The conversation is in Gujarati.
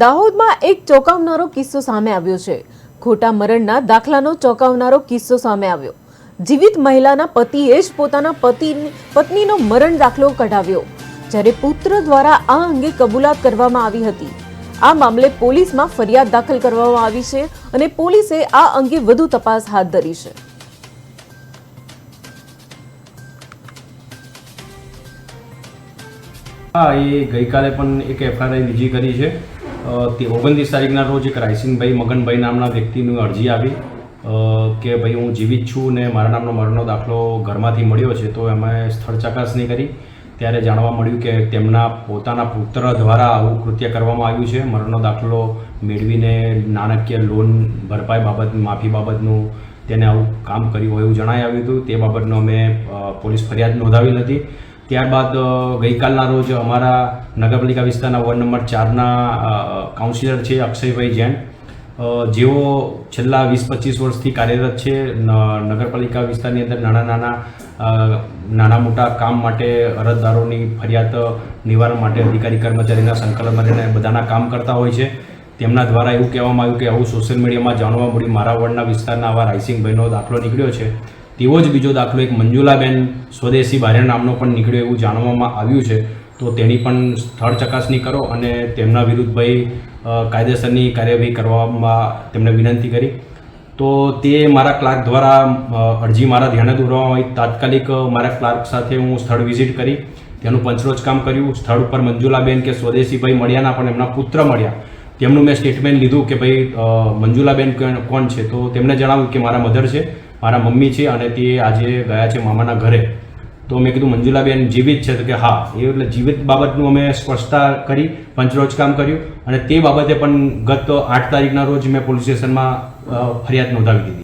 દાહોદમાં એક ચોંકાવનારો કિસ્સો સામે આવ્યો છે. ખોટા મરણના દાખલાનો ચોંકાવનારો કિસ્સો સામે આવ્યો. જીવિત મહિલાના પતિએ જ પોતાના પતિ પત્નીનો મરણ દાખલો કઢાવ્યો. જ્યારે પુત્ર દ્વારા આ અંગે કબૂલાત કરવામાં આવી હતી. આ મામલે પોલીસમાં ફરિયાદ દાખલ કરવામાં આવી છે અને પોલીસે આ અંગે વધુ તપાસ હાથ ધરી છે. હા, એ ગઈકાલે પણ એક એફઆઈઆર બીજી કરી છે. તે ઓગણત્રીસ તારીખના રોજ એક રાયસિંગભાઈ મગનભાઈ નામના વ્યક્તિની અરજી આવી કે ભાઈ હું જીવિત છું ને મારા નામનો મરણનો દાખલો ઘરમાંથી મળ્યો છે તો એમાં સ્થળ ચકાસણી કરી. ત્યારે જાણવા મળ્યું કે તેમના પોતાના પુત્ર દ્વારા આવું કૃત્ય કરવામાં આવ્યું છે. મરણનો દાખલો મેળવીને નાણાકીય લોન ભરપાઈ બાબત, માફી બાબતનું તેને આવું કામ કર્યું હોય એવું જણાઈ આવ્યું હતું. તે બાબતનો અમે પોલીસ ફરિયાદ નોંધાવી હતી. ત્યારબાદ ગઈકાલના રોજ અમારા નગરપાલિકા વિસ્તારના વોર્ડ નંબર ચારના કાઉન્સિલર છે અક્ષયભાઈ જૈન. જેઓ છેલ્લા વીસ પચીસ વર્ષથી કાર્યરત છે નગરપાલિકા વિસ્તારની અંદર નાના નાના નાના મોટા કામ માટે, અરજદારોની ફરિયાદ નિવારણ માટે અધિકારી કર્મચારીના સંકલન રહીને બધાના કામ કરતા હોય છે. તેમના દ્વારા એવું કહેવામાં આવ્યું કે આવું સોશિયલ મીડિયામાં જાણવા મળ્યું મારા વોર્ડના વિસ્તારના આવા રાયસિંગભાઈનો દાખલો નીકળ્યો છે. તેવો જ બીજો દાખલો એક મંજુલાબેન સ્વદેશી બારિયા નામનો પણ નીકળ્યો એવું જાણવામાં આવ્યું છે. તો તેની પણ સ્થળ ચકાસણી કરો અને તેમના વિરુદ્ધ ભાઈ કાયદેસરની કાર્યવાહી કરવામાં તેમને વિનંતી કરી. તો તે મારા ક્લાર્ક દ્વારા અરજી મારા ધ્યાને દોરવામાં આવી. તાત્કાલિક મારા ક્લાર્ક સાથે હું સ્થળ વિઝિટ કરી, તેનું પંચરોજ કામ કર્યું. સ્થળ ઉપર મંજુલાબેન કે સ્વદેશીભાઈ મળ્યા ના, પણ એમના પુત્ર મળ્યા. તેમનું મેં સ્ટેટમેન્ટ લીધું કે ભાઈ મંજુલાબેન કોણ- છે? તો તેમણે જણાવ્યું કે મારા મધર છે. મારા મમ્મી છે અને તે આજે ગયા છે મામાના ઘરે. તો મેં કીધું, મંજુલાબેન જીવિત છે. તો કે, હા. એ એટલે જીવિત બાબતનું અમે સ્પષ્ટતા કરી, પંચરોજ કામ કર્યું અને તે બાબતે પણ ગત આઠ તારીખના રોજ મેં પોલીસ સ્ટેશનમાં ફરિયાદ નોંધાવી દીધી.